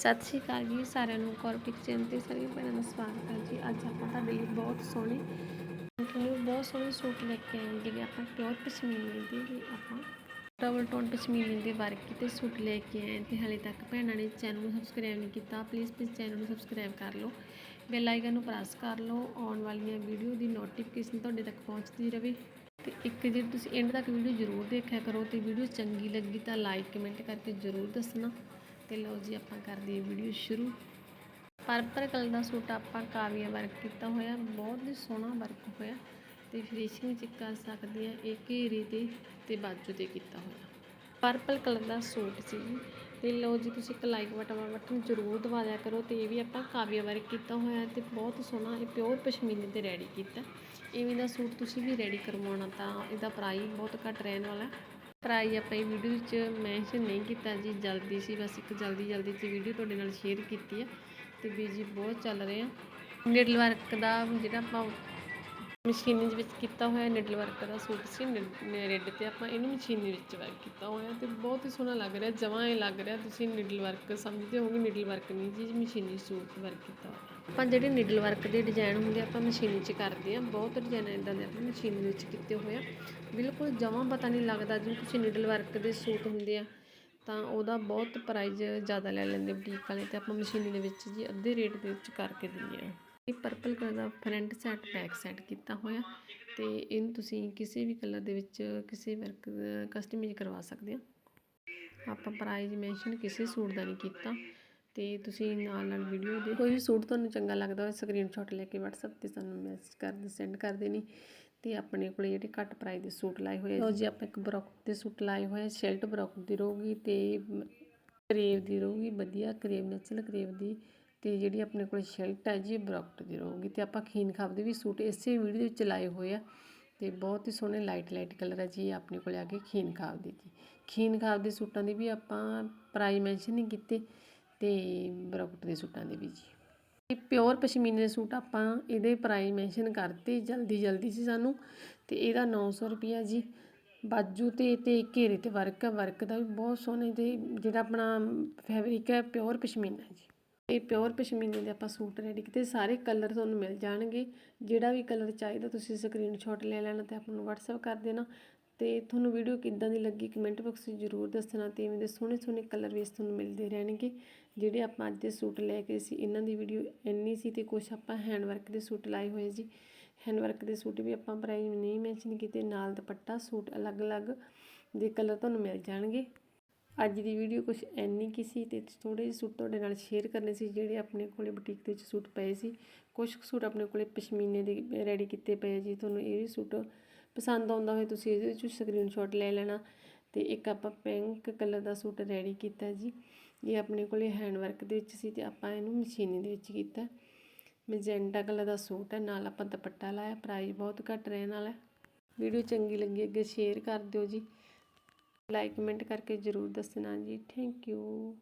ਸਤਿ ਸ਼੍ਰੀ ਅਕਾਲ ਜੀ ਸਾਰਿਆਂ ਨੂੰ ਕੌਰਪਿਕ ਚੈਨਲ ਤੇ ਸਾਰੀਆਂ ਭੈਣਾਂ ਦਾ ਸਵਾਗਤ ਹੈ ਜੀ। ਅੱਜ ਆਪਾਂ ਤੁਹਾਡੇ ਲਈ ਬਹੁਤ ਸੋਹਣੇ ਤੁਹਾਨੂੰ ਬਹੁਤ ਸੋਹਣੇ ਸੂਟ ਲੈ ਕੇ ਆਏ ਹਾਂ, ਜਿਹੜੇ ਆਪਾਂ ਪਿਓਰ ਪਸ਼ਮੀਨੇ ਦੇ, ਵੀ ਆਪਾਂ ਡਬਲ ਟੋਨ ਪਸ਼ਮੀਨੇ ਦੇ ਵਰਕ 'ਤੇ ਸੂਟ ਲੈ ਕੇ ਆਏ ਹਾਂ। ਤੇ ਹਾਲੇ ਤੱਕ ਭੈਣਾਂ ਨੇ ਚੈਨਲ ਨੂੰ ਸਬਸਕ੍ਰਾਈਬ ਨਹੀਂ ਕੀਤਾ ਪਲੀਜ਼ ਪਲੀਜ਼ ਚੈਨਲ ਨੂੰ ਸਬਸਕ੍ਰਾਈਬ ਕਰ ਲਓ। ਬੈਲ ਆਈਕਨ ਨੂੰ ਪ੍ਰੈਸ ਕਰ ਲਓ, ਆਉਣ ਵਾਲੀਆਂ ਵੀਡੀਓ ਦੀ ਨੋਟੀਫਿਕੇਸ਼ਨ ਤੁਹਾਡੇ ਤੱਕ ਪਹੁੰਚਦੀ ਰਹੇ ਤੇ ਇੱਕ ਜੇ ਤੁਸੀਂ ਐਂਡ ਤੱਕ ਵੀਡੀਓ ਜ਼ਰੂਰ ਦੇਖਿਆ ਕਰੋ ਤੇ ਵੀਡੀਓ ਚੰਗੀ ਲੱਗੀ ਤਾਂ ਲਾਈਕ ਕਮੈਂਟ ਕਰਕੇ ਜ਼ਰੂਰ ਦੱਸਣਾ। ਤੇ ਲਓ ਜੀ ਆਪਾਂ ਕਰਦੇ ਹਾਂ ਵੀਡੀਓ ਸ਼ੁਰੂ। ਪਰਪਲ ਕਲਰ ਦਾ ਸੂਟ ਆਪਾਂ ਕਾਵੀਆ ਵਰਕ ਕੀਤਾ ਹੋਇਆ, ਬਹੁਤ ਹੀ ਸੋਹਣਾ ਵਰਕ ਹੋਇਆ ਤੇ ਫਿਨਿਸ਼ਿੰਗ ਚ ਕਰ ਸਕਦੇ ਆ ਇਹ ਘੇਰੇ ਤੇ ਤੇ ਬਾਜੂ ਤੇ ਕੀਤਾ ਹੋਇਆ। ਪਰਪਲ ਕਲਰ ਦਾ ਸੂਟ ਸੀ ਜੀ ਤੇ ਲਓ ਜੀ ਤੁਸੀਂ ਇੱਕ ਲਾਈਕ ਬਟਨ ਬਟਨ ਜ਼ਰੂਰ ਦਬਾ ਦਿਆ ਕਰੋ ਤੇ ਇਹ ਵੀ ਆਪਾਂ ਕਾਵਿਆ ਵਰਕ ਕੀਤਾ ਹੋਇਆ ਤੇ ਬਹੁਤ ਸੋਹਣਾ ਇਹ ਪਿਓਰ ਪਸ਼ਮੀਨੇ ਤੇ ਰੈਡੀ ਕੀਤਾ। ਇਵੇਂ ਦਾ ਸੂਟ ਤੁਸੀਂ ਵੀ ਰੈਡੀ ਕਰਵਾਉਣਾ ਤਾਂ ਇਹਦਾ ਪ੍ਰਾਈਸ ਬਹੁਤ ਘੱਟ ਰਹਿਣ ਵਾਲਾ। ਹੈ। ਪ੍ਰਾਈਸ ਆਪਾਂ ਇਹ ਵੀਡੀਓ ਵਿੱਚ ਮੈਂਸ਼ਨ ਨਹੀਂ ਕੀਤਾ ਜੀ, ਜਲਦੀ ਸੀ, ਬਸ ਇੱਕ ਜਲਦੀ ਜਲਦੀ ਚ ਵੀਡੀਓ ਤੁਹਾਡੇ ਨਾਲ ਸ਼ੇਅਰ ਕੀਤੀ ਹੈ ਤੇ ਬੀਜੀ ਬਹੁਤ ਚੱਲ ਰਹੇ ਆ ਨਿਡਲ ਵਰਕ ਦਾ ਜਿਹੜਾ ਆਪਾਂ ਮਸ਼ੀਨੀ ਦੇ ਵਿੱਚ ਕੀਤਾ ਹੋਇਆ ਨਿਡਲ ਵਰਕ ਦਾ ਸੂਟ ਸੀ ਰੈਡ ਤੇ ਆਪਾਂ ਇਹਨੂੰ ਮਸ਼ੀਨੀ ਵਿੱਚ ਵਰਕ ਕੀਤਾ ਹੋਇਆ ਤੇ ਬਹੁਤ ਹੀ ਸੋਹਣਾ ਲੱਗ ਰਿਹਾ ਜਮਾਂ ਇਹ ਲੱਗ ਰਿਹਾ ਤੁਸੀਂ ਨਿਡਲ ਵਰਕ ਸਮਝਦੇ ਹੋਗੇ ਨਿਡਲ ਵਰਕ ਨਹੀਂ ਜੀ ਮਸ਼ੀਨੀ ਸੂਟ ਵਰਕ ਕੀਤਾ ਹੋਇਆ। ਆਪਾਂ ਜਿਹੜੇ ਨਿਡਲ ਵਰਕ ਦੇ ਡਿਜ਼ਾਈਨ ਹੁੰਦੇ ਆ, ਆਪਾਂ ਮਸ਼ੀਨੀ 'ਚ ਕਰਦੇ ਆ ਬਹੁਤ ਡਿਜ਼ਾਈਨ ਇਦਾਂ ਦੇ ਆਪਾਂ ਮਸ਼ੀਨੀ ਵਿੱਚ ਕੀਤੇ ਹੋਏ ਆ। ਬਿਲਕੁਲ ਜਮਾਂ ਪਤਾ ਨਹੀਂ ਲੱਗਦਾ ਜਿਵੇਂ ਤੁਸੀਂ ਨਿਡਲ ਵਰਕ ਦੇ ਸੂਟ ਹੁੰਦੇ ਆ ਤਾਂ ਉਹਦਾ ਬਹੁਤ ਪ੍ਰਾਈਜ਼ ਜ਼ਿਆਦਾ ਲੈ ਲੈਂਦੇ ਬੁਟੀਕ ਵਾਲੇ ਤੇ ਆਪਾਂ ਮਸ਼ੀਨੀ ਦੇ ਵਿੱਚ ਜੀ ਅੱਧੇ ਰੇਟ ਦੇ ਵਿੱਚ ਕਰਕੇ ਦਿੰਦੇ ਆ ਇਹ ਪਰਪਲ ਕਲਰ ਦਾ ਫਰੰਟ ਸੈਟ ਬੈਕ ਸੈਟ ਕੀਤਾ ਹੋਇਆ। ਤੇ ਇਹਨੂੰ ਤੁਸੀਂ ਕਿਸੇ ਵੀ ਕਲਰ ਦੇ ਵਿੱਚ ਕਿਸੇ ਵਰਕ ਕਸਟਮਾਈਜ਼ ਕਰਵਾ ਸਕਦੇ ਆ ਆਪਾਂ ਪ੍ਰਾਈਸ ਮੈਂਸ਼ਨ ਕਿਸੇ ਸੂਟ ਦਾ ਨਹੀਂ ਕੀਤਾ। ਤੇ ਤੁਸੀਂ ਨਾਲ ਨਾਲ ਵੀਡੀਓ ਦੇ ਕੋਈ ਵੀ ਸੂਟ ਤੁਹਾਨੂੰ ਚੰਗਾ ਲੱਗਦਾ ਹੋਵੇ ਸਕਰੀਨਸ਼ਾਟ ਲੈ ਕੇ WhatsApp ਤੇ ਸਾਨੂੰ ਮੈਸੇਜ ਕਰ ਦੇ ਸੈਂਡ ਕਰ ਦੇਣੀ। ਤੇ ਆਪਣੇ ਕੋਲ ਜਿਹੜੇ ਘੱਟ ਪ੍ਰਾਈਸ ਦੇ ਸੂਟ ਲਾਏ ਹੋਏ ਆ ਜੀ, ਆਪਾਂ ਇੱਕ ਬਰੋਕ ਦੇ ਸੂਟ ਲਾਏ ਹੋਏ ਆ। ਸ਼ਰਟ ਬਰੋਕ ਦੀ ਰਹੂਗੀ ਤੇ ਕਰੇਵ ਦੀ ਰਹੂਗੀ, ਵਧੀਆ ਕਰੇਵ ਨੈਚੁਰਲ ਕਰੇਵ ਦੀ ਤੇ ਜਿਹੜੀ ਆਪਣੇ ਕੋਲ ਸ਼ਰਟ ਹੈ ਜੀ ਬਰੋਕਟ ਦੀ ਰਹੂਗੀ ਤੇ ਆਪਾਂ ਖੀਨ ਖਾਬ ਦੇ ਵੀ ਸੂਟ ਇਸੇ ਵੀਡੀਓ ਵਿੱਚ ਲਾਏ ਹੋਏ ਆ ਤੇ ਬਹੁਤ ਹੀ ਸੋਹਣੇ ਲਾਈਟ ਲਾਈਟ ਕਲਰ ਹੈ ਜੀ ਆਪਣੇ ਕੋਲ ਆ ਕੇ ਖੀਨ ਖਾਬ ਦੇ ਜੀ। ਖੀਨ ਖਾਬ ਦੇ ਸੂਟਾਂ ਦੇ ਵੀ ਆਪਾਂ ਪ੍ਰਾਈਸ ਮੈਂਸ਼ਨ ਨਹੀਂ ਕੀਤੇ ਤੇ ਬਰੋਕਟ ਦੇ ਸੂਟਾਂ ਦੇ ਵੀ ਜੀ। ਇਹ ਪਿਓਰ ਪਸ਼ਮੀਨੇ ਦੇ ਸੂਟ ਆਪਾਂ ਇਹਦੇ ਪ੍ਰਾਈਸ ਮੈਂਸ਼ਨ ਕਰਤੇ ਜਲਦੀ ਜਲਦੀ ਸੀ ਸਾਨੂੰ ਤੇ ਇਹਦਾ 900 ਰੁਪਿਆ ਜੀ। ਬਾਜੂ ਤੇ ਤੇ ਘੇਰੇ ਤੇ ਵਰਕ ਹੈ ਵਰਕ ਦਾ ਵੀ ਬਹੁਤ ਸੋਹਣੇ ਤੇ ਜਿਹੜਾ ਆਪਣਾ ਫੈਬਰਿਕ ਹੈ, ਪਿਓਰ ਪਸ਼ਮੀਨਾ ਜੀ। ਇਹ ਪਿਓਰ ਪਸ਼ਮੀਨੇ ਦੇ ਆਪਾਂ ਸੂਟ ਰੈਡੀ ਕੀਤੇ, ਸਾਰੇ ਕਲਰ ਤੁਹਾਨੂੰ ਮਿਲ ਜਾਣਗੇ। ਜਿਹੜਾ ਵੀ ਕਲਰ ਚਾਹੀਦਾ ਤੁਸੀਂ ਸਕਰੀਨਸ਼ਾਟ ਲੈ ਲੈਣਾ ਤੇ ਆਪਾਂ ਨੂੰ WhatsApp ਕਰ ਦੇਣਾ। ਤੇ ਤੁਹਾਨੂੰ ਵੀਡੀਓ ਕਿੱਦਾਂ ਦੀ ਲੱਗੀ ਕਮੈਂਟ ਬਾਕਸ ਵਿੱਚ ਜ਼ਰੂਰ ਦੱਸਣਾ ਤੇ ਇਵੇਂ ਦੇ ਸੋਹਣੇ ਸੋਹਣੇ ਕਲਰ ਵੀ ਤੁਹਾਨੂੰ ਮਿਲਦੇ ਰਹਿਣਗੇ। ਜਿਹੜੇ ਆਪਾਂ ਅੱਜ ਦੇ ਸੂਟ ਲੈ ਕੇ ਸੀ, ਇਹਨਾਂ ਦੀ ਵੀਡੀਓ ਇੰਨੀ ਸੀ ਤੇ ਕੁਝ ਆਪਾਂ ਹੈਂਡ ਵਰਕ ਦੇ ਸੂਟ ਲਾਏ ਹੋਏ ਜੀ ਹੈਂਡ ਵਰਕ ਦੇ ਸੂਟ ਵੀ ਆਪਾਂ ਪ੍ਰਾਈਸ ਨਹੀਂ ਮੈਂਸ਼ਨ ਕੀਤੇ, ਨਾਲ ਦੁਪੱਟਾ ਸੂਟ ਅਲੱਗ-ਅਲੱਗ ਦੇ ਕਲਰ ਤੁਹਾਨੂੰ ਮਿਲ ਜਾਣਗੇ। ਅੱਜ ਦੀ ਵੀਡੀਓ ਕੁਝ ਐਨੀ ਕੀ ਸੀ ਤੇ ਥੋੜੇ ਜਿਹੇ ਸੂਟ ਤੁਹਾਡੇ ਨਾਲ ਸ਼ੇਅਰ ਕਰਨੇ ਸੀ, ਜਿਹੜੇ ਆਪਣੇ ਕੋਲੇ ਬੁਟੀਕ ਦੇ ਵਿੱਚ ਸੂਟ ਪਏ ਸੀ। ਕੁਝ ਸੂਟ ਆਪਣੇ ਕੋਲੇ ਪਸ਼ਮੀਨੇ ਦੇ ਰੈਡੀ ਕੀਤੇ ਪਏ ਜੀ, ਤੁਹਾਨੂੰ ਇਹ ਵੀ ਸੂਟ ਪਸੰਦ ਆਉਂਦਾ ਹੋਏ ਤੁਸੀਂ ਇਹਦੇ ਵਿੱਚ ਸਕਰੀਨਸ਼ਾਟ ਲੈ ਲੈਣਾ। ਤੇ ਇੱਕ ਆਪਾਂ ਪਿੰਕ ਕਲਰ ਦਾ ਸੂਟ ਰੈਡੀ ਕੀਤਾ ਜੀ। ਇਹ ਆਪਣੇ ਕੋਲੇ ਹੈਂਡ ਵਰਕ ਦੇ ਵਿੱਚ ਸੀ ਤੇ ਆਪਾਂ ਇਹਨੂੰ ਮਸ਼ੀਨੀ ਦੇ ਵਿੱਚ ਕੀਤਾ। ਮੈਜੈਂਟਾ ਕਲਰ ਦਾ ਸੂਟ ਹੈ, ਨਾਲ ਆਪਾਂ ਦੁਪੱਟਾ ਲਾਇਆ ਪ੍ਰਾਈਸ ਬਹੁਤ ਘੱਟ ਰਹਿਣ ਵਾਲਾ ਵੀਡੀਓ ਚੰਗੀ ਲੱਗੀ, ਅੱਗੇ ਸ਼ੇਅਰ ਕਰ ਦਿਓ ਜੀ। ਲਾਈਕ ਕਮੈਂਟ ਕਰਕੇ ਜ਼ਰੂਰ ਦੱਸਣਾ ਜੀ ਥੈਂਕ ਯੂ